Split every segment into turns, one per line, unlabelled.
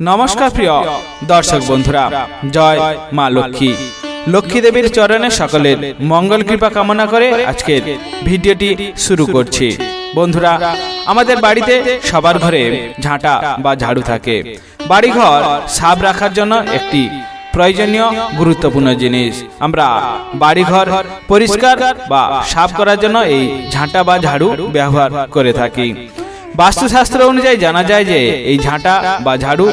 নমস্কার প্রিয় দর্শক বন্ধুরা, জয় মা লক্ষ্মী। লক্ষ্মী দেবীর চরণে সকলের মঙ্গল কৃপা কামনা করে আজকের ভিডিওটি শুরু করছি। বন্ধুরা, আমাদের বাড়িতে সবার ঘরে ঝাঁটা বা ঝাড়ু থাকে। বাড়িঘর সাফ রাখার জন্য একটি প্রয়োজনীয়, গুরুত্বপূর্ণ জিনিস। আমরা বাড়িঘর পরিষ্কার বা সাফ করার জন্য এই ঝাঁটা বা ঝাড়ু ব্যবহার করে থাকি। বাস্তুশাস্ত্র অনুযায়ী জানা যায় যে এই ঝাঁটা বা ঝাড়ু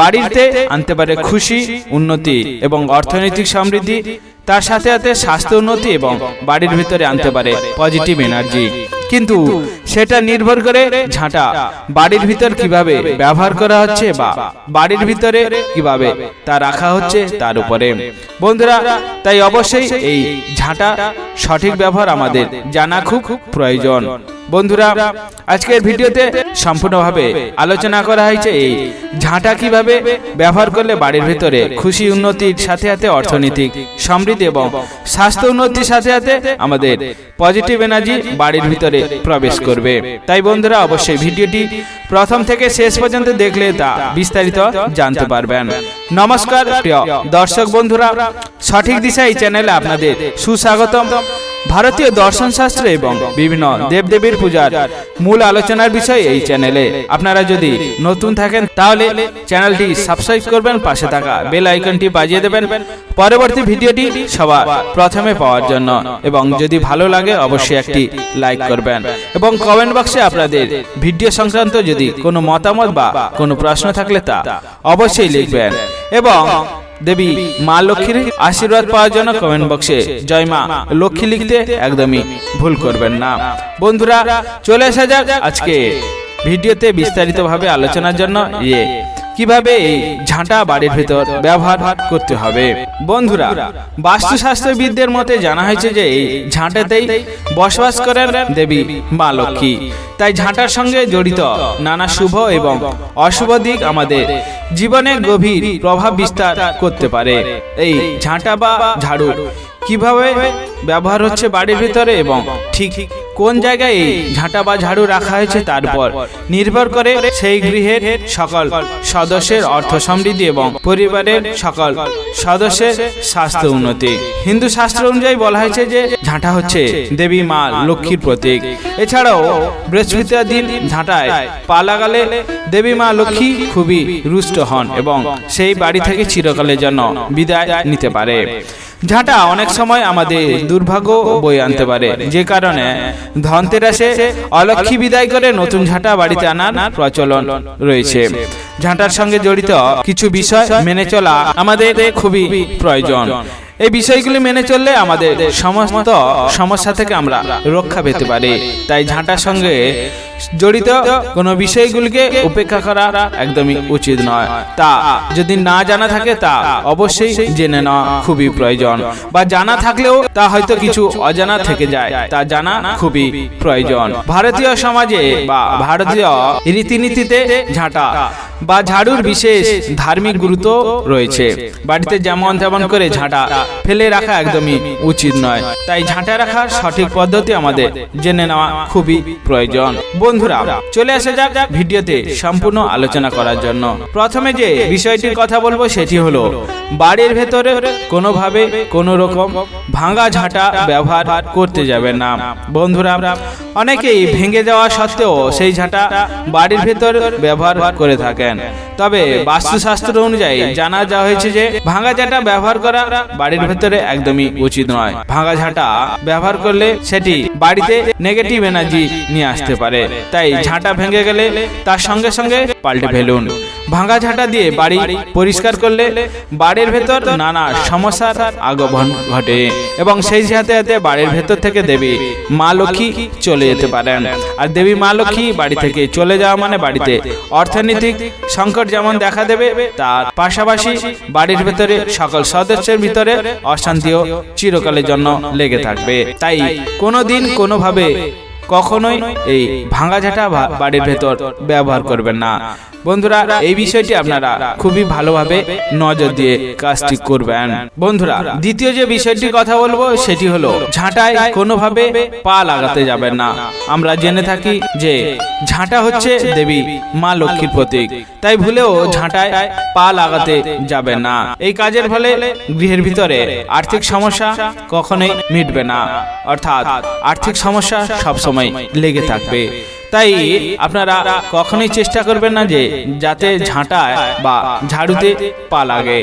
বাড়িতে আনতে পারে খুশি, উন্নতি এবং অর্থনৈতিক সমৃদ্ধি। তার সাথে সাথে স্বাস্থ্য উন্নতি এবং বাড়ির ভিতরে আনতে পারে পজিটিভ এনার্জি কিন্তু সেটা নির্ভর করে ঝাঁটা বাড়ির ভিতর কীভাবে ব্যবহার করা হচ্ছে বা বাড়ির ভিতরে কীভাবে তা রাখা হচ্ছে তার উপরে। বন্ধুরা, তাই অবশ্যই এই ঝাঁটা সঠিক ব্যবহার আমাদের জানা খুব প্রয়োজন। বন্ধুরা, আজকের ভিডিওতে সম্পূর্ণভাবে আলোচনা করা হয়েছে এই ঝাঁটা কীভাবে ব্যবহার করলে বাড়ির ভিতরে খুশি উন্নতির সাথে সাথে অর্থনৈতিক সমৃদ্ধি এবং স্বাস্থ্য উন্নতির সাথে সাথে আমাদের পজিটিভ এনার্জি বাড়ির ভিতরে প্রবেশ করবে। তাই বন্ধুরা, অবশ্যই ভিডিওটি প্রথম থেকে শেষ পর্যন্ত দেখলে তা বিস্তারিত জানতে পারবেন। নমস্কার, প্রিয় দর্শক বন্ধুরা, সঠিক দিশা এই চ্যানেলে আপনাদের সুস্বাগতম। ভারতীয় দর্শন শাস্ত্র এবং বিভিন্ন দেবদেবীর পূজার মূল আলোচনার বিষয় এই চ্যানেলে। আপনারা যদি নতুন থাকেন, তাহলে চ্যানেলটি সাবস্ক্রাইব করবেন, পাশে থাকা বেল আইকনটি বাজিয়ে দেবেন। পরবর্তী ভিডিওটি সবার প্রথমে পাওয়ার জন্য। এবং যদি ভালো লাগে, অবশ্যই একটি লাইক করবেন। এবং কমেন্ট বক্সে আপনাদের ভিডিও সংক্রান্ত যদি কোনো মতামত বা কোনো প্রশ্ন থাকলে তা অবশ্যই লিখবেন। এবং দেবী, মা লক্ষ্মীর আশীর্বাদ পাওয়ার জন্য কমেন্ট বক্সে জয় মা, লক্ষ্মী লিখতে একদমই ভুল করবেন না। বন্ধুরা, চলে আসা যাক আজকে ভিডিওতে বিস্তারিতভাবে আলোচনার জন্য ইয়ে। কীভাবে এই ঝাঁটা বাড়ির ভেতর ব্যবহার করতে হবে? বন্ধুরা, বাস্তুশাস্ত্রবিদদের মতে জানা হয়েছে যে এই ঝাঁটাতেই বসবাস করেন দেবী মা লক্ষ্মী। তাই ঝাঁটার সঙ্গে জড়িত নানা শুভ এবং অশুভ দিক আমাদের জীবনে গভীর প্রভাব বিস্তার করতে পারে। এই ঝাঁটা বা ঝাড়ু কীভাবে ব্যবহার হচ্ছে বাড়ির ভিতরে এবং ঠিক কোন জায়গায় ঝাঁটা বা ঝাড়ু রাখা হয়েছে তারপর নির্ভর করে সেই গৃহের সকল সদস্যের অর্থ সমৃদ্ধি এবং পরিবারের সকল সদস্যের স্বাস্থ্য উন্নতি। হিন্দু শাস্ত্র অনুযায়ী বলা হয়েছে যে ঝাঁটা হচ্ছে দেবী মা লক্ষ্মীর প্রতীক। এছাড়াও বৃহস্পতিবার দিন ঝাঁটায় পা লাগালে দেবী মা লক্ষ্মী খুবই রুষ্ট হন এবং সেই বাড়ি থেকে চিরকালের জন্য বিদায় নিতে পারে। ঝাঁটা অনেক সময় আমাদের দুর্ভাগ্য বই আনতে পারে। যে কারণে ধনতেরাসে অলক্ষী বিদায় করে নতুন ঝাঁটা বাড়িতে আনার প্রচলন রয়েছে। ঝাঁটার সঙ্গে জড়িত কিছু বিষয় মেনে চলা আমাদের খুবই প্রয়োজন। এই বিষয়গুলি মেনে চললে আমাদের সমস্ত সমস্যা থেকে আমরা রক্ষা পেতে পারি। তাই ঝাঁটার সঙ্গে জড়িত কোনো বিষয়গুলিকে উপেক্ষা করা একদমই উচিত নয়। তা, যদি না জানা থাকে, তা অবশ্যই জেনে নেওয়া খুবই প্রয়োজন। বা জানা থাকলেও তা হয়তো কিছু অজানা থেকে যায়। তা জানা খুবই প্রয়োজন। ভারতীয় সমাজে বা ভারতীয় রীতিনীতিতে ঝাঁটা বা ঝাড়ুর বিশেষ ধার্মিক গুরুত্ব রয়েছে। বাড়িতে যেমন তেমন করে ঝাঁটা ফেলে রাখা একদমই উচিত নয়। তাই ঝাঁটা রাখার সঠিক পদ্ধতি আমাদের জেনে নেওয়া খুবই প্রয়োজন। বন্ধুরা, চলে আসা যাক ভিডিওতে সম্পূর্ণ আলোচনা করার জন্য। প্রথমে যে বিষয়টির কথা বলব সেটি হলো, বাড়ির ভেতরে কোনোভাবে কোনো রকম ভাঙা ঝাঁটা ব্যবহার করতে যাবে না। বন্ধুরা, অনেকেই ভেঙে যাওয়া সত্ত্বেও সেই ঝাঁটা বাড়ির ভেতর ব্যবহার করে থাকেন। তবে বাস্তুশাস্ত্র অনুযায়ী জানা যা হয়েছে যে, ভাঙা ঝাঁটা ব্যবহার করা বাড়ির ভেতরে একদমই উচিত নয়। ভাঙা ঝাঁটা ব্যবহার করলে সেটি বাড়িতে নেগেটিভ এনার্জি নিয়ে আসতে পারে। তাই ঝাঁটা ভেঙে গেলে তার সঙ্গে সঙ্গে পাল্টে ফেলুন। ভাঙা ঝাঁটা দিয়ে বাড়ি পরিষ্কার করলে বাড়ির ভেতর নানা সমস্যার আগমন ঘটে এবং সেই সাথে সাথে বাড়ির ভেতর থেকে দেবী মা লক্ষ্মী চলে যেতে পারেন। আর দেবী মা লক্ষ্মী বাড়ি থেকে চলে যাওয়া মানে বাড়িতে। অর্থনৈতিক সংকট যেমন দেখা দেবে তার পাশাপাশি বাড়ির ভেতরে সকল সদস্যের ভিতরে অশান্তিও চিরকালের জন্য লেগে থাকবে। তাই কোনো দিন কোনোভাবে কখনোই এই ভাঙা ঝাঁটা বাড়ির ভেতর ব্যবহার করবেন না। বন্ধুরা, এই বিষয়টি আপনারা খুবই ভালোভাবে নজর দিয়ে কাজটি করবেন। বন্ধুরা, দ্বিতীয় যে বিষয়টি কথা বলব, সেটি হলো ঝাঁটায় কোনোভাবে পা লাগাতে যাবেন না। আমরা জেনে থাকি যে ঝাঁটা হচ্ছে দেবী, মা লক্ষ্মীর প্রতীক। তাই ভুলেও ঝাঁটায় পা লাগাতে যাবেন না। এই কাজের ফলে গৃহের ভিতরে আর্থিক সমস্যা কখনোই মিটবে না। অর্থাৎ আর্থিক সমস্যা সবসময় লেগে থাকবে। তাই আপনারা কখনোই চেষ্টা করবেন না যে যাতে ঝাঁটায় বা ঝাড়ুতে পা লাগে।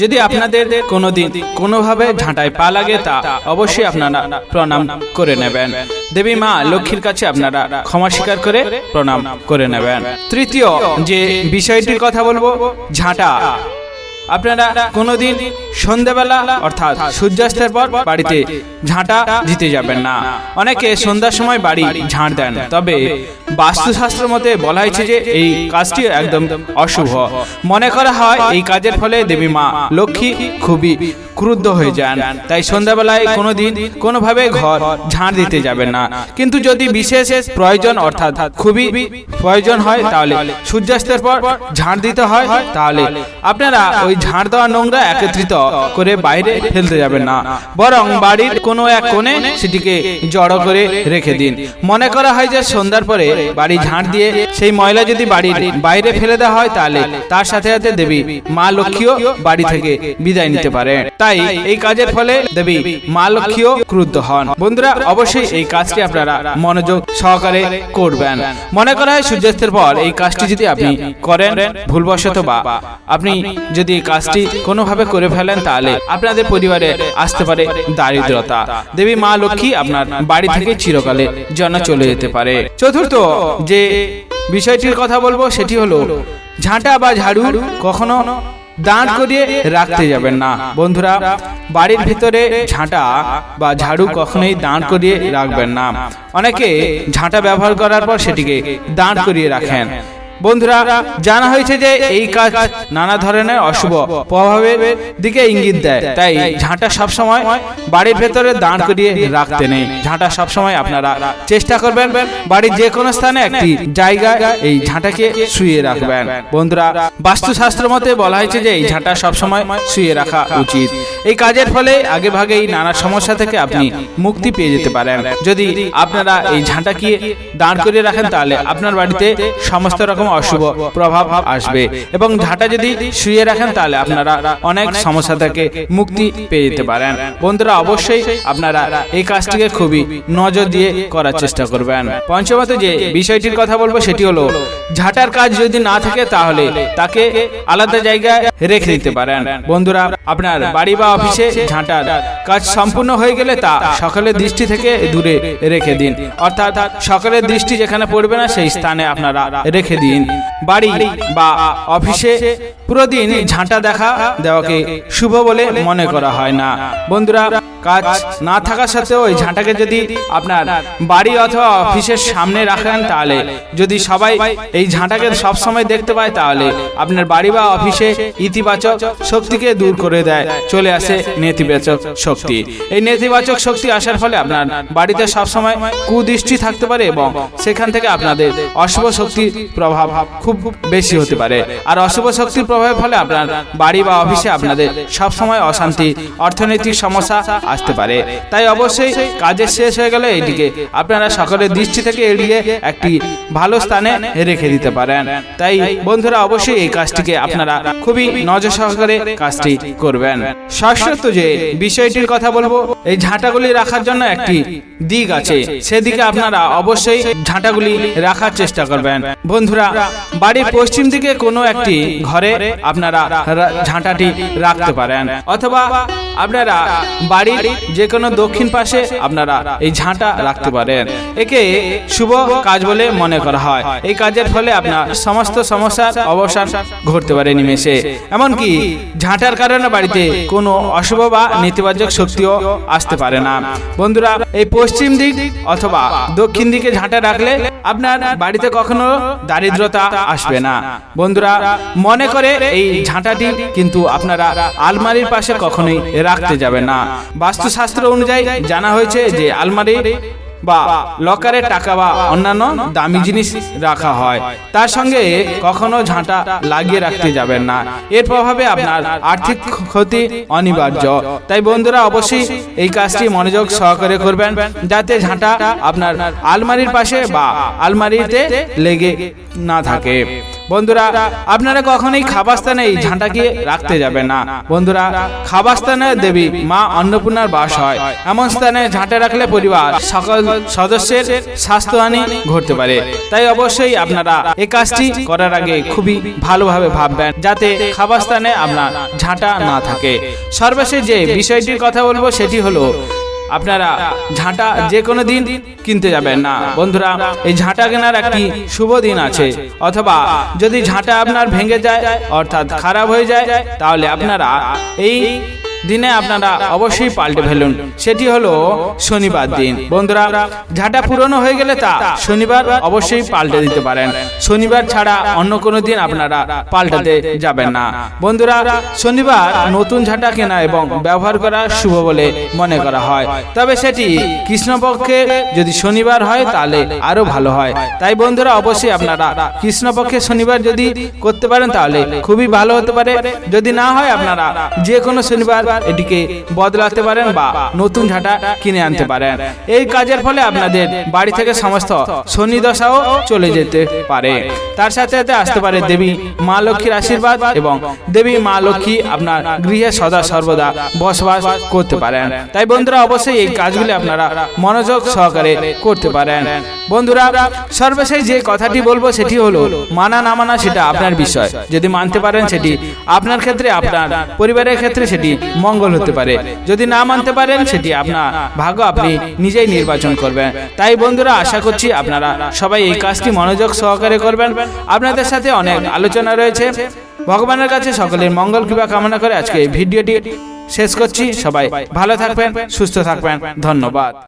যদি আপনাদের কোনোদিন কোনোভাবে ঝাঁটায় পা লাগে, তা অবশ্যই আপনারা প্রণাম করে নেবেন। দেবী মা লক্ষ্মীর কাছে আপনারা ক্ষমা স্বীকার করে প্রণাম করে নেবেন। তৃতীয় যে বিষয়টির কথা বলব, ঝাঁটা। আপনারা কোনোদিন সন্ধ্যাবেলা অর্থাৎ সূর্যাস্তের পর বাড়িতে ঝাঁটা দিতে যাবেন না। অনেকে সন্ধ্যার সময় বাড়ি ঝাঁট দেন। তবে বাস্তুশাস্ত্র মতে বলা হয়েছে যে এই কাজটি একদম অশুভ। মনে করা হয় এই কাজের ফলে দেবী মা লক্ষ্মী খুবই ক্রুদ্ধ হয়ে যান। তাই সন্ধ্যাবেলায় কোনোদিন কোনোভাবে ঘর ঝাঁট দিতে যাবেন না। কিন্তু যদি বিশেষ প্রয়োজন, অর্থাৎ খুবই প্রয়োজন হয়, তাহলে সূর্যাস্তের পর ঝাঁট দিতে হয়। তাহলে আপনারা ওই ঝাড় দেওয়া নোংরা একত্রিত করে বাইরে ফেলতে যাবেন না। বরং বাড়ির কোনো এক কোণে সেটিকে জড়ো করে রেখে দিন। মনে করা হয় যে সন্ধ্যার পরে বাড়ি ঝাড় দিয়ে সেই ময়লা যদি বাড়ির বাইরে ফেলে দেওয়া হয় তাহলে তার সাথে সাথে দেবী মা লক্ষ্মীও বাড়ি থেকে বিদায় নিতে পারে। তাই এই কাজের ফলে দেবী মা লক্ষ্মীও ক্রুদ্ধ হন। বন্ধুরা, অবশ্যই এই কাজটি আপনারা মনোযোগ সহকারে করবেন। মনে করা হয় সূর্যাস্তের পর এই কাজটি যদি আপনি করেন, ভুলবশত বা আপনি যদি কাজটি কোনোভাবে করে ফেলেন তাহলে আপনাদের পরিবারে আসতে পারে দারিদ্রতা। দেবী মা লক্ষ্মী আপনার বাড়ি থেকে চিরকালে জন্য চলে যেতে পারে। চতুর্থ যে বিষয়টির কথা বলব, সেটি হলো, ঝাঁটা বা ঝাড়ু কখনো দাঁড় করিয়ে রাখতে যাবেন না। বন্ধুরা, বাড়ির ভিতরে ঝাঁটা বা ঝাড়ু কখনোই দাঁড় করিয়ে রাখবেন না। অনেকে ঝাঁটা ব্যবহার করার পর সেটিকে দাঁড় করিয়ে রাখেন। বন্ধুরা, জানা হয়েছে যে এই কাজ নানা ধরনের অশুভ প্রভাবের দিকে ইঙ্গিত দেয়। তাই ঝাঁটা সবসময় বাড়ির ভেতরে দাঁড় করিয়ে রাখতে নেই। ঝাঁটা সবসময় আপনারা চেষ্টা করবেন বাড়ির যে কোনো স্থানে একটি জায়গায় এই ঝাঁটাকে শুয়ে রাখবেন। বন্ধুরা, বাস্তুশাস্ত্র মতে বলা হয়েছে যে এই ঝাঁটা সবসময় শুয়ে রাখা উচিত। এই কাজের ফলে আগে ভাগে এই নানা সমস্যা থেকে আপনি মুক্তি পেয়ে যেতে পারেন। যদি আপনারা এই ঝাঁটাকে দাঁড় করিয়ে রাখেন, তাহলে আপনার বাড়িতে সমস্ত রকম অশুভ প্রভাব আসবে। এবং ঝাঁটা যদি শুয়ে রাখেন তাহলে আপনারা অনেক সমস্যা থেকে মুক্তি পেয়ে যেতে পারেন। বন্ধুরা অবশ্যই আপনারা এই কাজটিকে খুবই নজর দিয়ে করার চেষ্টা করবেন। পঞ্চমত যে বিষয়টির কথা বলব সেটি হলো ঝাঁটার কাজ যদি না থাকে তাহলে তাকে আলাদা জায়গায় রেখে দিতে পারেন। বন্ধুরা আপনার বাড়ি বা অফিসে ঝাঁটার কাজ সম্পূর্ণ হয়ে গেলে তা সকালের দৃষ্টি থেকে দূরে রেখে দিন। অর্থাৎ সকালের দৃষ্টি যেখানে পড়বে না সেই স্থানে আপনারা রেখে দিন বাড়ি বা অফিসে পুরো দিন ঝাঁটা দেখা দেওয়াকে শুভ বলে মনে করা হয় না। বন্ধুরা কাজ না থাকা সত্ত্বেও ওই ঝাঁটাকে যদি আপনার বাড়ি অথবা অফিসের সামনে রাখেন তাহলে, যদি সবাই এই ঝাঁটাকে সব সময় দেখতে পায় তাহলে আপনার বাড়ি বা অফিসে ইতিবাচক শক্তিকে দূর করে দেয়, চলে আসে নেতিবাচক শক্তি। এই নেতিবাচক শক্তি আসার ফলে আপনার বাড়িতে সব সময় কুদৃষ্টি থাকতে পারে এবং সেখান থেকে আপনাদের অশুভ শক্তির প্রভাব খুব বেশি হতে পারে। আর অশুভ শক্তির প্রভাবের ফলে আপনার বাড়ি বা অফিসে আপনাদের সব সময় অশান্তি, অর্থনৈতিক সমস্যা আসতে পারে। তাই অবশ্যই কাজের শেষ হয়ে গেলে এটিকে আপনারা সকলের দৃষ্টি থেকে এড়িয়ে একটি ভালো স্থানে রেখে দিতে পারেন। তাই বন্ধুরা অবশ্যই এই কাজটিকে আপনারা খুবই নজর সহকারে কাজটি করবেন। ষষ্ঠত যে বিষয়টির কথা বলব এই ঝাঁটাগুলি রাখার জন্য একটি দিক আছে। সেদিকে আপনারা অবশ্যই ঝাঁটাগুলি রাখার চেষ্টা করবেন। বন্ধুরা বাড়ির পশ্চিম দিকে কোনো একটি ঘরে আপনারা ঝাঁটাটি রাখতে পারেন। অথবা আপনারা বাড়ির যে কোনো দক্ষিণ পাশে আপনারা এই ঝাঁটা রাখতে পারেন। একে শুভ কাজ বলে মনে করা হয়। এই কাজের ফলে আপনার সমস্ত সমস্যার অবসান ঘটতে পারে নিমেষে। এমনকি ঝাঁটার কারণে বাড়িতে কোনো অশুভ বা নেতিবাচক শক্তিও আসতে পারে না। বন্ধুরা এই পশ্চিম দিক অথবা দক্ষিণ দিকে ঝাঁটা রাখলে আপনার বাড়িতে কখনো দারিদ্রতা আসবে না। বন্ধুরা মনে করে এই ঝাঁটাটি কিন্তু আপনারা আলমারির পাশে কখনোই রাখতে যাবে না। বাস্তুশাস্ত্র অনুযায়ী জানা হয়েছে যে আলমারি বা লকারে টাকা বা অন্যান্য দামি জিনিস রাখা হয়। তার সঙ্গে কখনো ঝাঁটা লাগিয়ে রাখতে যাবেন না। এর প্রভাবে আপনার আর্থিক ক্ষতি অনিবার্য। তাই বন্ধুরা, অবশ্যই এই কাজটি মনোযোগ সহকারে করবেন, যাতে ঝাঁটা আপনার আলমারির পাশে বা আলমারিতে লেগে না থাকে। বন্ধুরা, আপনারা কখনোই খাবার স্থানে এই ঝাঁটাকে রাখতে যাবেন না। বন্ধুরা খাবার স্থানে দেবী মা অন্নপূর্ণার বাস হয়। এমন স্থানে ঝাঁটা রাখলে পরিবার সকল সদস্যের স্বাস্থ্যহানি ঘটতে পারে। তাই অবশ্যই আপনারা এই কাজটি করার আগে খুবই ভালোভাবে ভাববেন যাতে খাবার স্থানে আপনার ঝাঁটা না থাকে। সর্বশেষ যে বিষয়টির কথা বলব সেটি হলো, আপনারা ঝাঁটা যে কোনো দিন কিনতে যাবেন না। বন্ধুরা, এই ঝাঁটা কেনার একটি শুভ দিন আছে। অথবা যদি ঝাঁটা আপনার ভেঙে যায়, অর্থাৎ খারাপ হয়ে যায়, তাহলে আপনারা এই দিনে আপনারা অবশ্যই পাল্টে ফেলুন। সেটি হলো শনিবার দিন। বন্ধুরা, ঝাঁটা পুরনো হয়ে গেলে তা শনিবার অবশ্যই পাল্টে দিতে পারেন। শনিবার ছাড়া অন্য কোনো দিন আপনারা পাল্টাতে যাবেন না। বন্ধুরা, শনিবার নতুন ঝাঁটা কেনা এবং ব্যবহার করা শুভ বলে মনে করা হয়। তবে সেটি কৃষ্ণপক্ষে যদি শনিবার হয়, তাহলে আরও ভালো হয়। তাই বন্ধুরা, অবশ্যই আপনারা কৃষ্ণপক্ষে শনিবার যদি করতে পারেন, তাহলে খুবই ভালো হতে পারে। যদি না হয়, আপনারা যে কোনো শনিবার এটিকে বদলাতে পারেন বা নতুন ঝাঁটা কিনে আনতে পারেন। এই কাজের ফলে আপনাদের বাড়ি থেকে সমস্ত শনি দশাও চলে যেতে পারে। তার সাথে সাথে আসতে পারে দেবী মা লক্ষ্মীর আশীর্বাদ এবং দেবী মা লক্ষ্মী আপনার গৃহে সদা সর্বদা বসবাস করতে পারেন। তাই বন্ধুরা, অবশ্যই এই কাজগুলি আপনারা মনোযোগ সহকারে করতে পারেন। বন্ধুরা, সর্বশেষ যে কথাটি বলব সেটি হলো, মানা না মানা সেটা আপনার বিষয়। যদি মানতে পারেন সেটি আপনার ক্ষেত্রে, আপনার পরিবারের ক্ষেত্রে সেটি মঙ্গল হতে পারে। যদি না মানতে পারেন সেটি আপনার ভাগ্য আপনি নিজেই নির্বাচন করবেন। তাই বন্ধুরা, আশা করছি আপনারা সবাই এই কাজটি মনোযোগ সহকারে করবেন। আপনাদের সাথে অনেক আলোচনা রয়েছে। ভগবানের কাছে সকলের মঙ্গল কৃপা কামনা করে আজকে এই ভিডিওটি শেষ করছি। সবাই ভালো থাকবেন, সুস্থ থাকবেন। ধন্যবাদ।